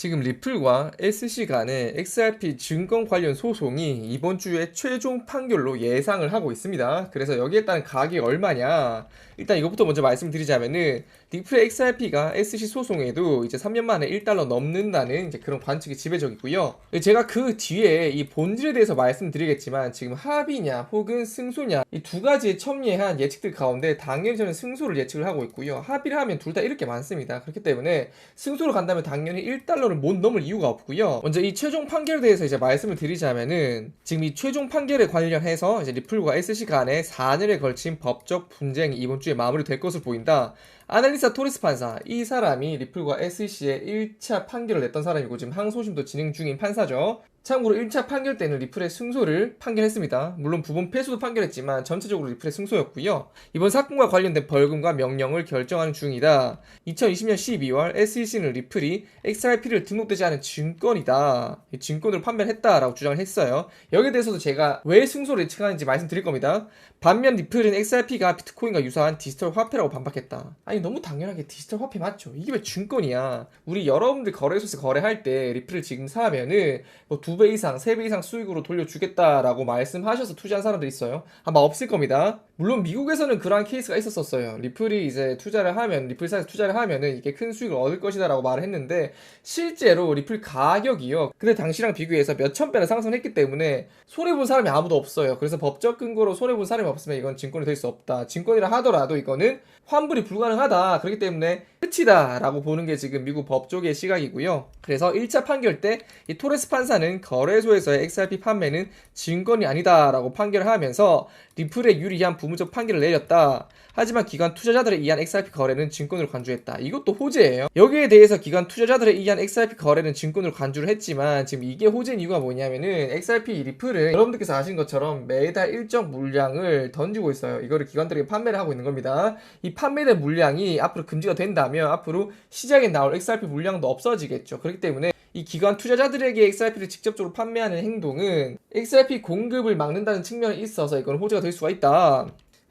지금 리플과 SC 간의 XRP 증권 관련 소송이 이번 주에 최종 판결로 예상을 하고 있습니다. 그래서 여기에 따른 가격이 얼마냐? 일단 이것부터 먼저 말씀드리자면은 리플의 XRP가 SC 소송에도 이제 3년 만에 1달러 넘는다는 이제 그런 관측이 지배적이고요. 제가 그 뒤에 이 본질에 대해서 말씀드리겠지만 지금 합의냐 혹은 승소냐 이 두 가지의 첨예한 예측들 가운데 당연히 저는 승소를 예측을 하고 있고요. 합의를 하면 둘 다 이럴 게 많습니다. 그렇기 때문에 승소로 간다면 당연히 1달러 를 못 넘을 이유가 없고요. 먼저 이 최종 판결에 대해서 이제 말씀을 드리자면은 지금 이 최종 판결에 관련해서 이제 리플과 SC 간의 4년에 걸친 법적 분쟁이 이번 주에 마무리될 것으로 보인다. 아날리사 토리스 판사 이 사람이 리플과 SEC의 1차 판결을 냈던 사람이고 지금 항소심도 진행 중인 판사죠. 참고로 1차 판결 때는 리플의 승소를 판결했습니다. 물론 부분 패소도 판결했지만 전체적으로 리플의 승소였고요. 이번 사건과 관련된 벌금과 명령을 결정하는 중이다. 2020년 12월 SEC는 리플이 XRP를 등록되지 않은 증권이다. 이 증권으로 판매를 했다라고 주장을 했어요. 여기에 대해서도 제가 왜 승소를 예측하는지 말씀드릴 겁니다. 반면 리플은 XRP가 비트코인과 유사한 디지털 화폐라고 반박했다. 아니 너무 당연하게 디지털 화폐 맞죠? 이게 왜 증권이야? 우리 여러분들 거래소에서 거래할 때 리플을 지금 사면은 뭐두 배 이상, 세 배 이상 수익으로 돌려주겠다라고 말씀하셔서 투자한 사람들 있어요. 아마 없을 겁니다. 물론 미국에서는 그러한 케이스가 있었었어요. 리플이 이제 투자를 하면 리플사에서 투자를 하면은 이게 큰 수익을 얻을 것이다라고 말을 했는데 실제로 리플 가격이요. 근데 당시랑 비교해서 몇천 배나 상승했기 때문에 손해 본 사람이 아무도 없어요. 그래서 법적 근거로 손해 본 사람이 없으면 이건 증권이 될 수 없다. 증권이라 하더라도 이거는 환불이 불가능하다. 그렇기 때문에 끝이다라고 보는 게 지금 미국 법조계의 시각이고요. 그래서 1차 판결 때 이 토레스 판사는 거래소에서의 XRP 판매는 증권이 아니다라고 판결을 하면서 리플에 유리한 부무적 판결을 내렸다. 하지만 기관 투자자들에 의한 XRP 거래는 증권으로 간주했다. 이것도 호재예요. 여기에 대해서 기관 투자자들에 의한 XRP 거래는 증권으로 간주를 했지만 지금 이게 호재인 이유가 뭐냐면은 XRP 리플은 여러분들께서 아신 것처럼 매달 일정 물량을 던지고 있어요. 이거를 기관들에게 판매를 하고 있는 겁니다. 이 판매된 물량이 앞으로 금지가 된다면 앞으로 시장에 나올 XRP 물량도 없어지겠죠. 그렇기 때문에 이 기관 투자자들에게 XRP를 직접적으로 판매하는 행동은 XRP 공급을 막는다는 측면에 있어서 이건 호재가 될 수가 있다.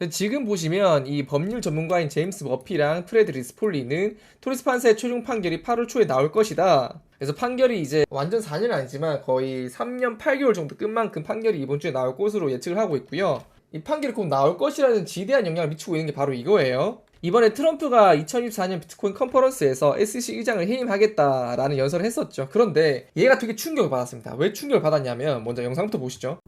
지금 보시면 이 법률 전문가인 제임스 머피랑 프레드 리 스폴리는 토리스 판사의 최종 판결이 8월 초에 나올 것이다. 그래서 판결이 이제 완전 4년은 아니지만 거의 3년 8개월 정도 끝 만큼 판결이 이번 주에 나올 것으로 예측을 하고 있고요. 이 판결이 곧 나올 것이라는 지대한 영향을 미치고 있는 게 바로 이거예요. 이번에 트럼프가 2024년 비트코인 컨퍼런스에서 SEC 의장을 해임하겠다라는 연설을 했었죠. 그런데 얘가 되게 충격을 받았습니다. 왜 충격을 받았냐면 먼저 영상부터 보시죠.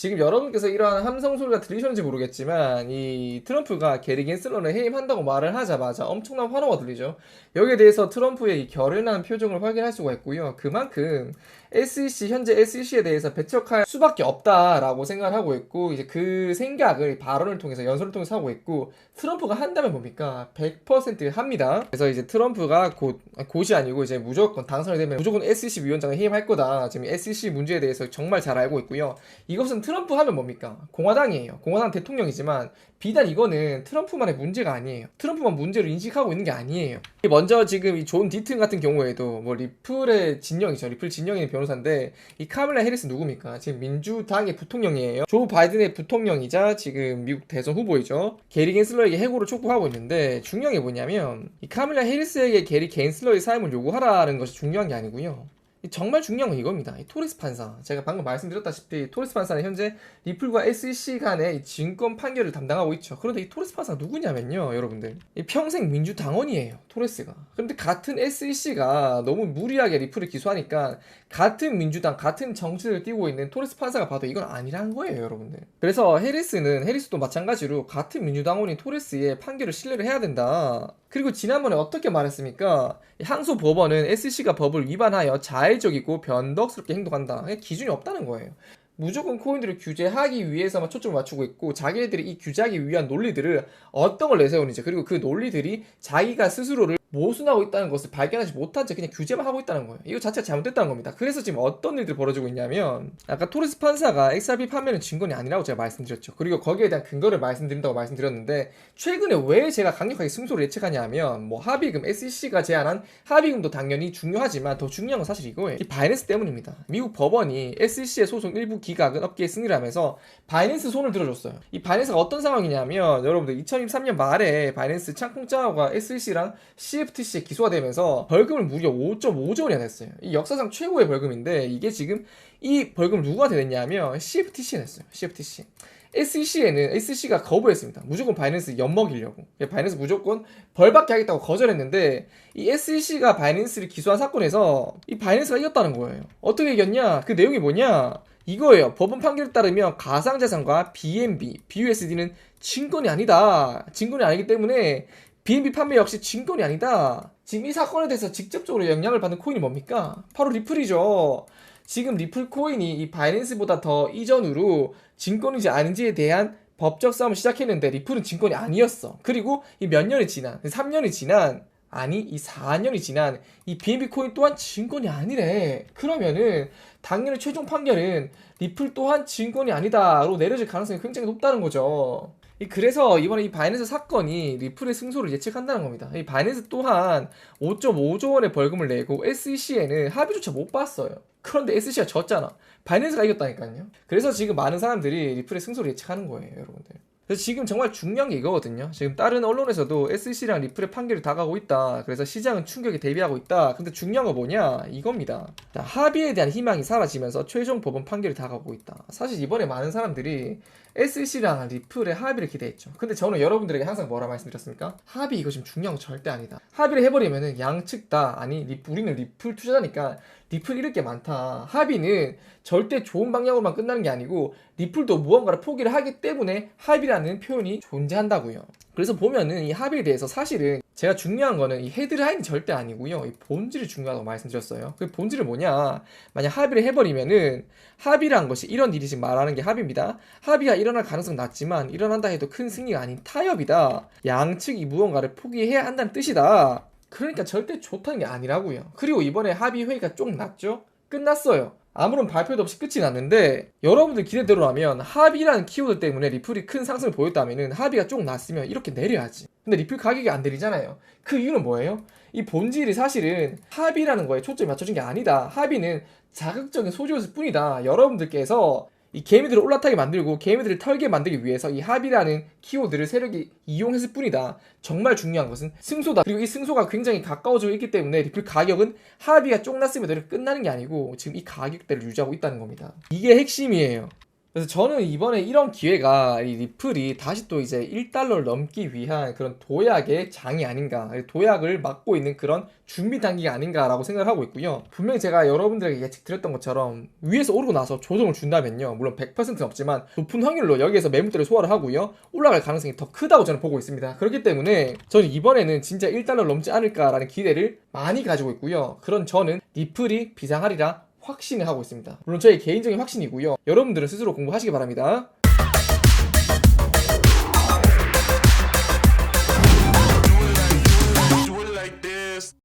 지금 여러분께서 이러한 함성 소리가 들리셨는지 모르겠지만 이 트럼프가 게리 겐슬러를 해임한다고 말을 하자마자 엄청난 환호가 들리죠. 여기에 대해서 트럼프의 이 결연한 표정을 확인할 수가 있고요. 그만큼 SEC 현재 SEC에 대해서 배척할 수밖에 없다라고 생각을 하고 있고 이제 그 생각을 발언을 통해서 연설을 통해서 하고 있고 트럼프가 한다면 뭡니까 100% 합니다. 그래서 이제 트럼프가 곧 곧이 아니고 이제 무조건 당선이 되면 무조건 SEC 위원장을 해임할 거다. 지금 SEC 문제에 대해서 정말 잘 알고 있고요. 이것은 트럼프 하면 뭡니까 공화당이에요. 공화당 대통령이지만 비단 이거는 트럼프만의 문제가 아니에요. 트럼프만 문제를 인식하고 있는 게 아니에요. 먼저 지금 이 존 디튼 같은 경우에도 뭐 리플의 진영이죠. 리플 진영인 변호사인데 이 카밀라 해리스 누굽니까? 지금 민주당의 부통령이에요. 조 바이든의 부통령이자 지금 미국 대선 후보이죠. 게리 겐슬러에게 해고를 촉구하고 있는데 중요한 게 뭐냐면 이 카밀라 해리스에게 게리 겐슬러의 사임을 요구하라는 것이 중요한 게 아니고요. 이 정말 중요한 건 이겁니다. 이 토리스 판사. 제가 방금 말씀드렸다시피 토리스 판사는 현재 리플과 SEC 간의 이 증권 판결을 담당하고 있죠. 그런데 이 토리스 판사가 누구냐면요, 여러분들. 이 평생 민주당원이에요, 토레스가. 그런데 같은 SEC가 너무 무리하게 리플을 기소하니까 같은 민주당 같은 정치를 띄고 있는 토레스 판사가 봐도 이건 아니라는 거예요 여러분들. 그래서 해리스는 해리스도 마찬가지로 같은 민주당원인 토레스의 판결을 신뢰를 해야 된다. 그리고 지난번에 어떻게 말했습니까? 항소 법원은 SC가 법을 위반하여 자의적이고 변덕스럽게 행동한다. 기준이 없다는 거예요. 무조건 코인들을 규제하기 위해서만 초점을 맞추고 있고 자기네들이 이 규제하기 위한 논리들을 어떤 걸 내세우는지 그리고 그 논리들이 자기가 스스로를 모순하고 있다는 것을 발견하지 못한 채 그냥 규제만 하고 있다는 거예요. 이거 자체가 잘못됐다는 겁니다. 그래서 지금 어떤 일들이 벌어지고 있냐면 아까 토레스 판사가 XRP 판매는 증거이 아니라고 제가 말씀드렸죠. 그리고 거기에 대한 근거를 말씀드린다고 말씀드렸는데 최근에 왜 제가 강력하게 승소를 예측하냐면 뭐 합의금 SEC가 제안한 합의금도 당연히 중요하지만 더 중요한 건 사실 이거예요. 이 바이낸스 때문입니다. 미국 법원이 SEC의 소송 일부 기각은 업계에 승리를 하면서 바이낸스 손을 들어줬어요. 이 바이낸스가 어떤 상황이냐면 여러분들 2023년 말에 바이낸스 창콩자가 SEC랑 CFTC에 기소가 되면서 벌금을 무려 5.5조 원이나 냈어요. 이 역사상 최고의 벌금인데 이게 지금 이 벌금을 누가 냈냐면 CFTC에 냈어요. CFTC. SEC에는 SEC가 거부했습니다. 무조건 바이낸스 엿먹이려고. 바이낸스 무조건 벌받게 하겠다고 거절했는데 이 SEC가 바이낸스를 기소한 사건에서 이 바이낸스가 이겼다는 거예요. 어떻게 이겼냐? 그 내용이 뭐냐? 이거예요. 법원 판결에 따르면 가상자산과 BNB, BUSD는 증권이 아니다. 증권이 아니기 때문에 BNB 판매 역시 증권이 아니다. 지금 이 사건에 대해서 직접적으로 영향을 받는 코인이 뭡니까? 바로 리플이죠. 지금 리플 코인이 이 바이낸스보다 더 이전으로 증권인지 아닌지에 대한 법적 싸움을 시작했는데 리플은 증권이 아니었어. 그리고 이 몇 년이 지난, 3년이 지난, 아니 이 4년이 지난 이 BNB 코인 또한 증권이 아니래. 그러면은 당연히 최종 판결은 리플 또한 증권이 아니다로 내려질 가능성이 굉장히 높다는 거죠. 이 그래서 이번에 이 바이낸스 사건이 리플의 승소를 예측한다는 겁니다. 이 바이낸스 또한 5.5조 원의 벌금을 내고 SEC에는 합의조차 못 봤어요. 그런데 SEC가 졌잖아. 바이낸스가 이겼다니까요. 그래서 지금 많은 사람들이 리플의 승소를 예측하는 거예요, 여러분들. 그래서 지금 정말 중요한 게 이거거든요. 지금 다른 언론에서도 SEC랑 리플의 판결이 다가오고 있다. 그래서 시장은 충격에 대비하고 있다. 근데 중요한 거 뭐냐? 이겁니다. 자, 합의에 대한 희망이 사라지면서 최종 법원 판결이 다가오고 있다. 사실 이번에 많은 사람들이 SEC랑 리플의 합의를 기대했죠. 근데 저는 여러분들에게 항상 뭐라 말씀드렸습니까? 합의 이거 지금 중요한 거 절대 아니다. 합의를 해버리면은 양측 다 아니 리, 우리는 리플 투자자니까 리플 잃을 게 많다. 합의는 절대 좋은 방향으로만 끝나는 게 아니고 리플도 무언가를 포기를 하기 때문에 합의라는 표현이 존재한다고요. 그래서 보면은 이 합의에 대해서 사실은 제가 중요한 거는 이 헤드라인이 절대 아니고요. 이 본질이 중요하다고 말씀드렸어요. 그 본질은 뭐냐? 만약 합의를 해버리면은 합의란 것이 이런 일이 지금 말하는 게 합의입니다. 합의가 일어날 가능성 낮지만 일어난다 해도 큰 승리가 아닌 타협이다. 양측이 무언가를 포기해야 한다는 뜻이다. 그러니까 절대 좋다는 게 아니라고요. 그리고 이번에 합의 회의가 좀 났죠? 끝났어요. 아무런 발표도 없이 끝이 났는데 여러분들 기대대로라면 합의라는 키워드 때문에 리플이 큰 상승을 보였다면은 합의가 좀 났으면 이렇게 내려야지. 근데 리플 가격이 안 내리잖아요. 그 이유는 뭐예요? 이 본질이 사실은 합의라는 거에 초점이 맞춰진 게 아니다. 합의는 자극적인 소지였을 뿐이다. 여러분들께서 이 개미들을 올라타게 만들고 개미들을 털게 만들기 위해서 이 합의라는 키워드를 세력이 이용했을 뿐이다. 정말 중요한 것은 승소다. 그리고 이 승소가 굉장히 가까워지고 있기 때문에 리플 가격은 쫑났으면 내려 끝나는 게 아니고 지금 이 가격대를 유지하고 있다는 겁니다. 이게 핵심이에요. 그래서 저는 이번에 이런 기회가 이 리플이 다시 또 이제 1달러를 넘기 위한 그런 도약의 장이 아닌가, 도약을 막고 있는 그런 준비 단계가 아닌가라고 생각을 하고 있고요. 분명히 제가 여러분들에게 예측 드렸던 것처럼 위에서 오르고 나서 조정을 준다면요. 물론 100%는 없지만 높은 확률로 여기에서 매물대를 소화를 하고요. 올라갈 가능성이 더 크다고 저는 보고 있습니다. 그렇기 때문에 저는 이번에는 진짜 1달러 넘지 않을까라는 기대를 많이 가지고 있고요. 그런 저는 리플이 비상하리라 확신을 하고 있습니다. 물론 저의 개인적인 확신이고요. 여러분들은 스스로 공부하시기 바랍니다.